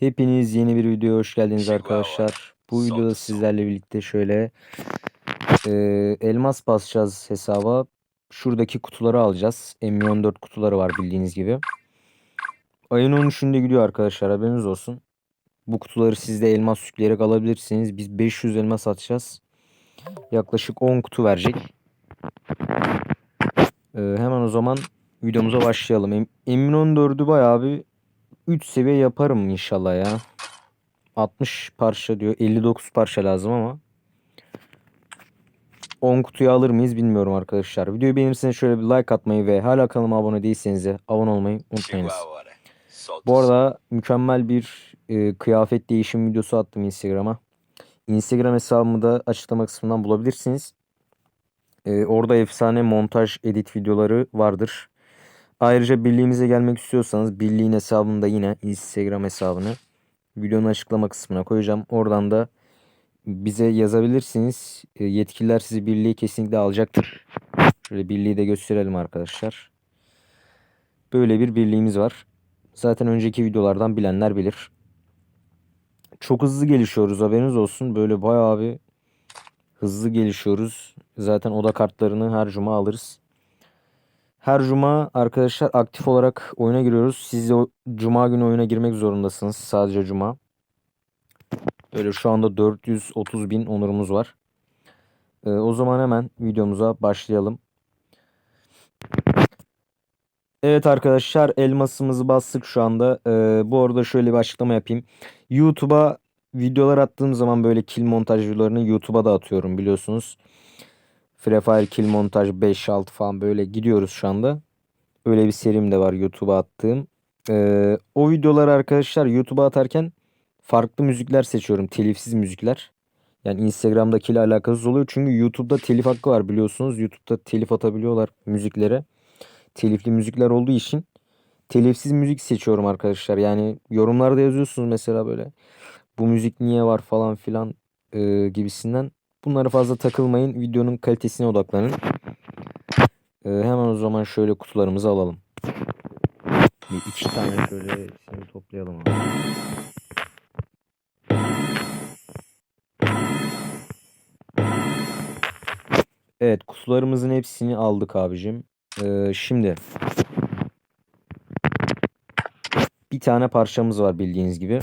Hepiniz yeni bir videoya hoş geldiniz arkadaşlar. Bu videoda sizlerle birlikte şöyle e, elmas basacağız hesaba. Şuradaki kutuları alacağız. M14 kutuları var bildiğiniz gibi. Ayın 13'ünde gidiyor arkadaşlar haberiniz olsun. Bu kutuları siz de elmas yükleyerek alabilirsiniz. Biz 500 elmas atacağız. Yaklaşık 10 kutu verecek. E, hemen o zaman videomuza başlayalım. M- M14'ü bayağı bir 3 seviye yaparım inşallah ya. 60 parça diyor. 59 parça lazım ama. 10 kutuyu alır mıyız bilmiyorum arkadaşlar. Videoyu beğenirseniz şöyle bir like atmayı ve hala kanalıma abone değilseniz de abone olmayı unutmayınız. Bu arada mükemmel bir e, kıyafet değişim videosu attım Instagram'a. Instagram hesabımı da açıklama kısmından bulabilirsiniz. E, orada efsane montaj edit videoları vardır. Ayrıca birliğimize gelmek istiyorsanız birliğin hesabını da yine Instagram hesabını videonun açıklama kısmına koyacağım. Oradan da bize yazabilirsiniz. E, Yetkililer sizi birliğe kesinlikle alacaktır. Şöyle birliği de gösterelim arkadaşlar. Böyle bir birliğimiz var. Zaten önceki videolardan bilenler bilir. Çok hızlı gelişiyoruz haberiniz olsun. Böyle bayağı bir hızlı gelişiyoruz. Zaten oda kartlarını her cuma alırız. Her cuma arkadaşlar aktif olarak oyuna giriyoruz. Siz de o cuma günü oyuna girmek zorundasınız. Sadece cuma. Böyle şu anda 430 bin onurumuz var. Ee, o zaman hemen videomuza başlayalım. Evet arkadaşlar elmasımızı bastık şu anda. Ee, bu arada şöyle bir açıklama yapayım. YouTube'a videolar attığım zaman böyle kill montaj videolarını YouTube'a da atıyorum biliyorsunuz. Free Fire kill montaj 5-6 falan böyle gidiyoruz şu anda. Öyle bir serim de var YouTube'a attığım. Ee, o videoları arkadaşlar YouTube'a atarken farklı müzikler seçiyorum. Telifsiz müzikler. Yani Instagram'dakiyle alakasız oluyor. Çünkü YouTube'da telif hakkı var biliyorsunuz. YouTube'da telif atabiliyorlar müziklere. Telifli müzikler olduğu için telifsiz müzik seçiyorum arkadaşlar. Yani yorumlarda yazıyorsunuz mesela böyle bu müzik niye var falan filan e, gibisinden. Bunlara fazla takılmayın. Videonun kalitesine odaklanın. E, hemen o zaman şöyle kutularımızı alalım. Bir iki tane şöyle hepsini toplayalım abi. Evet kutularımızın hepsini aldık abicim. Ee, şimdi bir tane parçamız var bildiğiniz gibi.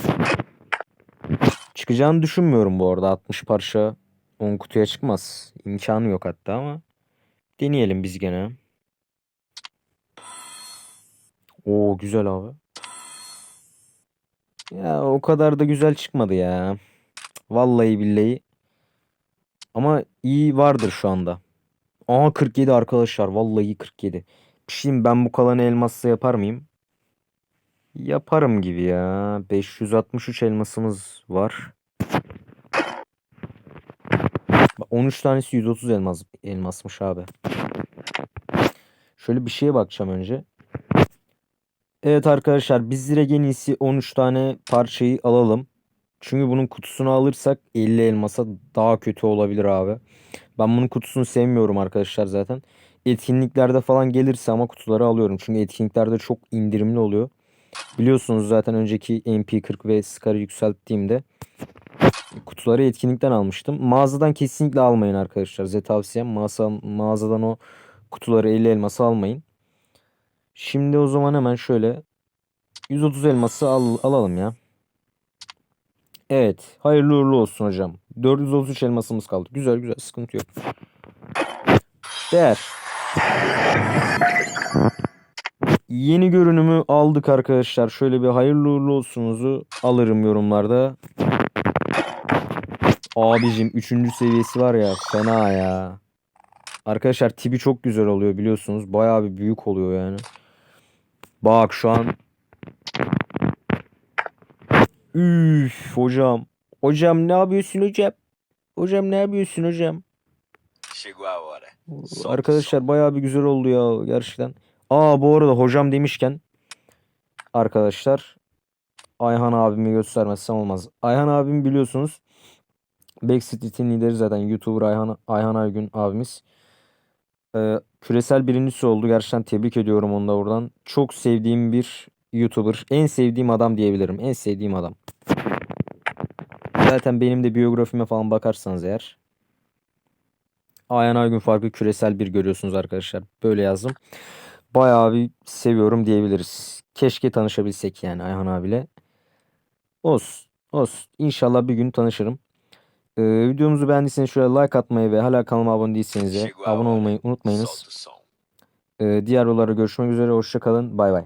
Çıkacağını düşünmüyorum bu arada. 60 parça 10 kutuya çıkmaz. İmkanı yok hatta ama deneyelim biz gene. Oo güzel abi. Ya o kadar da güzel çıkmadı ya. Vallahi billahi. Ama iyi vardır şu anda. Aha 47 arkadaşlar. Vallahi 47. Şimdi ben bu kalanı elmasla yapar mıyım? Yaparım gibi ya. 563 elmasımız var. Bak 13 tanesi 130 elmas elmasmış abi. Şöyle bir şeye bakacağım önce. Evet arkadaşlar biz direkt en iyisi 13 tane parçayı alalım. Çünkü bunun kutusunu alırsak 50 elmasa daha kötü olabilir abi. Ben bunun kutusunu sevmiyorum arkadaşlar zaten. Etkinliklerde falan gelirse ama kutuları alıyorum. Çünkü etkinliklerde çok indirimli oluyor. Biliyorsunuz zaten önceki MP40 ve Scar'ı yükselttiğimde kutuları etkinlikten almıştım. Mağazadan kesinlikle almayın arkadaşlar. Size tavsiyem mağaza, mağazadan o kutuları 50 elması almayın. Şimdi o zaman hemen şöyle 130 elması al, alalım ya. Evet. Hayırlı uğurlu olsun hocam. 433 elmasımız kaldı. Güzel güzel. Sıkıntı yok. Değer. Yeni görünümü aldık arkadaşlar. Şöyle bir hayırlı uğurlu olsunuzu alırım yorumlarda. Abicim 3. seviyesi var ya fena ya. Arkadaşlar tipi çok güzel oluyor biliyorsunuz. Bayağı bir büyük oluyor yani. Bak şu an Üf hocam. Hocam ne yapıyorsun hocam? Hocam ne yapıyorsun hocam? Arkadaşlar bayağı bir güzel oldu ya gerçekten. Aa bu arada hocam demişken arkadaşlar Ayhan abimi göstermezsem olmaz. Ayhan abim biliyorsunuz Backstreet'in lideri zaten YouTuber Ayhan, Ayhan Aygün abimiz. Ee, küresel birincisi oldu. Gerçekten tebrik ediyorum onu da buradan. Çok sevdiğim bir YouTuber. En sevdiğim adam diyebilirim. En sevdiğim adam. Zaten benim de biyografime falan bakarsanız eğer. Ayhan Aygün farkı küresel bir görüyorsunuz arkadaşlar. Böyle yazdım. Bayağı bir seviyorum diyebiliriz. Keşke tanışabilsek yani Ayhan abiyle. Olsun. Olsun. İnşallah bir gün tanışırım. Ee, videomuzu beğendiyseniz şöyle like atmayı ve hala kanalıma abone değilseniz de abone olmayı unutmayınız. Ee, diğer yollarda görüşmek üzere. Hoşça kalın. Bay bay.